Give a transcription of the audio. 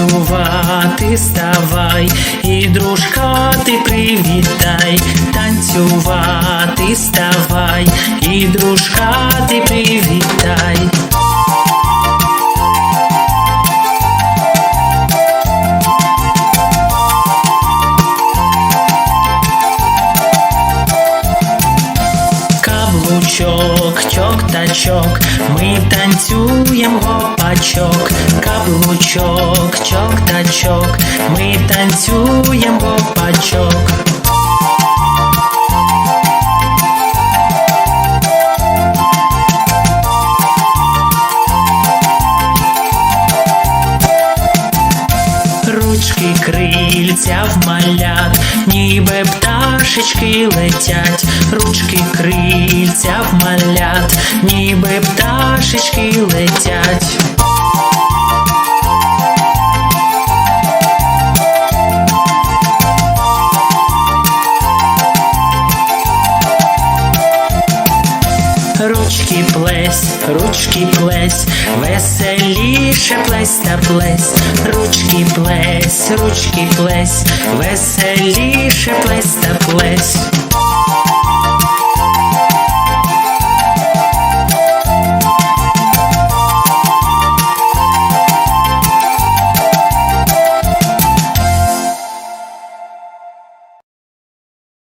танцювати ставай, і дружка ти привітай, танцювати ставай, і дружка ти привітай. Каблучок, чок та чок, ми танцюєм гопачок, Каблучок, чок та чок, ми танцюєм гопачок. Ручки крильця в малят, ніби пташечки летять, ручки крильця в малят, ніби пташечки летять. Ручки плесь, ручки плесь, веселіше плесь та плесь, ручки плесь, ручки плесь, веселіше плесь та плесь.